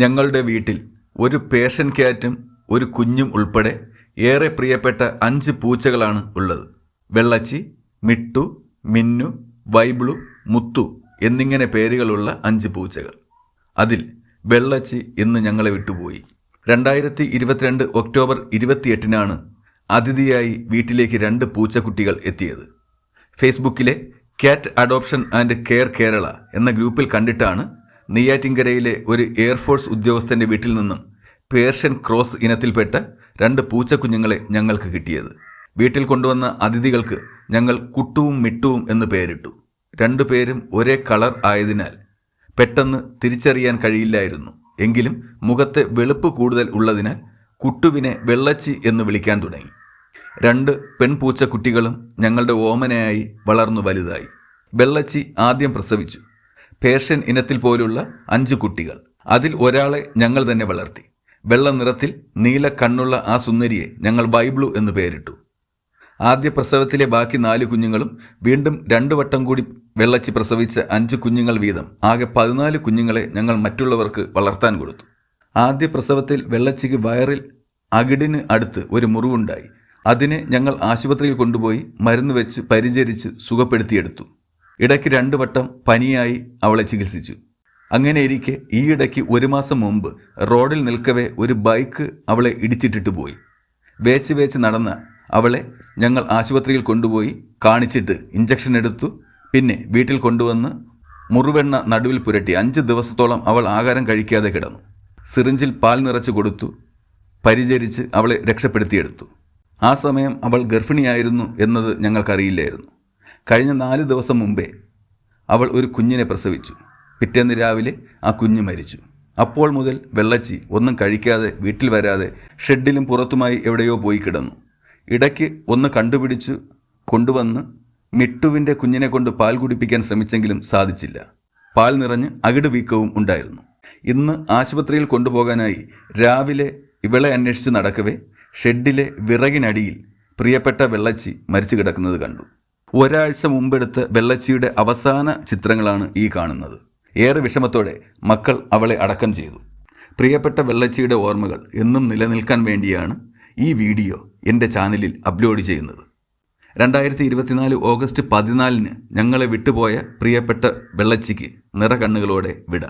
ഞങ്ങളുടെ വീട്ടിൽ ഒരു പേർഷ്യൻ ക്യാറ്റും ഒരു കുഞ്ഞും ഉൾപ്പെടെ ഏറെ പ്രിയപ്പെട്ട അഞ്ച് പൂച്ചകളാണ് ഉള്ളത്. വെള്ളച്ചി മിട്ടു മിന്നു വൈബ്ലു മുത്തു എന്നിങ്ങനെ പേരുകളുള്ള അഞ്ച് പൂച്ചകൾ. അതിൽ വെള്ളച്ചി ഇന്ന് ഞങ്ങളെ വിട്ടുപോയി. രണ്ടായിരത്തി ഇരുപത്തിരണ്ട് ഒക്ടോബർ ഇരുപത്തിയെട്ടിനാണ് അതിഥിയായി വീട്ടിലേക്ക് രണ്ട് പൂച്ചക്കുട്ടികൾ എത്തിയത്. ഫേസ്ബുക്കിലെ cat adoption and care Kerala എന്ന ഗ്രൂപ്പിൽ കണ്ടിട്ടാണ് നെയ്യാറ്റിൻകരയിലെ ഒരു എയർഫോഴ്സ് ഉദ്യോഗസ്ഥന്റെ വീട്ടിൽ നിന്നും പേർഷ്യൻ ക്രോസ് ഇനത്തിൽപ്പെട്ട രണ്ട് പൂച്ചക്കുഞ്ഞുങ്ങളെ ഞങ്ങൾക്ക് കിട്ടിയത്. വീട്ടിൽ കൊണ്ടുവന്ന അതിഥികൾക്ക് ഞങ്ങൾ കുട്ടുവും മിട്ടുവും എന്ന് പേരിട്ടു. രണ്ടു പേരും ഒരേ കളർ ആയതിനാൽ പെട്ടെന്ന് തിരിച്ചറിയാൻ കഴിയില്ലായിരുന്നു. എങ്കിലും മുഖത്തെ വെളുപ്പ് കൂടുതൽ ഉള്ളതിനാൽ കുട്ടുവിനെ വെള്ളച്ചി എന്ന് വിളിക്കാൻ തുടങ്ങി. രണ്ട് പെൺപൂച്ച കുട്ടികളും ഞങ്ങളുടെ ഓമനയായി വളർന്നു വലുതായി. വെള്ളച്ചി ആദ്യം പ്രസവിച്ചു. പേർഷ്യൻ ഇനത്തിൽ പോലുള്ള അഞ്ച് കുട്ടികൾ. അതിൽ ഒരാളെ ഞങ്ങൾ തന്നെ വളർത്തി. വെള്ള നിറത്തിൽ നീല കണ്ണുള്ള ആ സുന്ദരിയെ ഞങ്ങൾ ബൈബ്ലു എന്ന് പേരിട്ടു. ആദ്യ പ്രസവത്തിലെ ബാക്കി നാല് കുഞ്ഞുങ്ങളും വീണ്ടും രണ്ടു വട്ടം കൂടി വെള്ളച്ചി പ്രസവിച്ച അഞ്ച് കുഞ്ഞുങ്ങൾ വീതം ആകെ പതിനാല് കുഞ്ഞുങ്ങളെ ഞങ്ങൾ മറ്റുള്ളവർക്ക് വളർത്താൻ കൊടുത്തു. ആദ്യ പ്രസവത്തിൽ വെള്ളച്ചിക്ക് വയറിൽ അകിടിന് അടുത്ത് ഒരു മുറിവുണ്ടായി. അതിനെ ഞങ്ങൾ ആശുപത്രിയിൽ കൊണ്ടുപോയി മരുന്ന് വെച്ച് പരിചരിച്ച് സുഖപ്പെടുത്തിയെടുത്തു. ഇടയ്ക്ക് രണ്ടു വട്ടം പനിയായി അവളെ ചികിത്സിച്ചു. അങ്ങനെ ഇരിക്കെ ഈയിടയ്ക്ക് ഒരു മാസം മുമ്പ് റോഡിൽ നിൽക്കവേ ഒരു ബൈക്ക് അവളെ ഇടിച്ചിട്ടിട്ട് പോയി. വേച്ച് വേച്ച് നടന്ന അവളെ ഞങ്ങൾ ആശുപത്രിയിൽ കൊണ്ടുപോയി കാണിച്ചിട്ട് ഇഞ്ചക്ഷൻ എടുത്തു. പിന്നെ വീട്ടിൽ കൊണ്ടുവന്ന് മുറിവെണ്ണ നടുവിൽ പുരട്ടി അഞ്ച് ദിവസത്തോളം അവൾ ആഹാരം കഴിക്കാതെ കിടന്നു. സിറിഞ്ചിൽ പാൽ നിറച്ചു കൊടുത്തു. പരിചരിച്ച് അവളെ രക്ഷപ്പെടുത്തിയെടുത്തു. ആ സമയം അവൾ ഗർഭിണിയായിരുന്നു എന്നത് ഞങ്ങൾക്കറിയില്ലായിരുന്നു. കഴിഞ്ഞ നാല് ദിവസം മുമ്പേ അവൾ ഒരു കുഞ്ഞിനെ പ്രസവിച്ചു. പിറ്റേന്ന് രാവിലെ ആ കുഞ്ഞ് മരിച്ചു. അപ്പോൾ മുതൽ വെള്ളച്ചി ഒന്നും കഴിക്കാതെ വീട്ടിൽ വരാതെ ഷെഡിലും പുറത്തുമായി എവിടെയോ പോയി കിടന്നു. ഇടയ്ക്ക് ഒന്ന് കണ്ടുപിടിച്ചു കൊണ്ടുവന്ന് മിട്ടുവിന്റെ കുഞ്ഞിനെ കൊണ്ട് പാൽ കുടിപ്പിക്കാൻ ശ്രമിച്ചെങ്കിലും സാധിച്ചില്ല. പാൽ നിറഞ്ഞ് അകിട് വീക്കവും ഉണ്ടായിരുന്നു. ഇന്ന് ആശുപത്രിയിൽ കൊണ്ടുപോകാനായി രാവിലെ ഇവളെ അന്വേഷിച്ച് നടക്കവേ ഷെഡിലെ വിറകിനടിയിൽ പ്രിയപ്പെട്ട വെള്ളച്ചി മരിച്ചു കിടക്കുന്നത് കണ്ടു. ഒരാഴ്ച മുമ്പെടുത്ത വെള്ളച്ചിയുടെ അവസാന ചിത്രങ്ങളാണ് ഈ കാണുന്നത്. ഏറെ വിഷമത്തോടെ മക്കൾ അവളെ അടക്കം ചെയ്തു. പ്രിയപ്പെട്ട വെള്ളച്ചിയുടെ ഓർമ്മകൾ എന്നും നിലനിൽക്കാൻ വേണ്ടിയാണ് ഈ വീഡിയോ എന്റെ ചാനലിൽ അപ്ലോഡ് ചെയ്യുന്നത്. രണ്ടായിരത്തി ഇരുപത്തിനാല് ഓഗസ്റ്റ് പതിനാലിന് ഞങ്ങളെ വിട്ടുപോയ പ്രിയപ്പെട്ട വെള്ളച്ചിക്ക് നിറകണ്ണുകളോടെ വിട.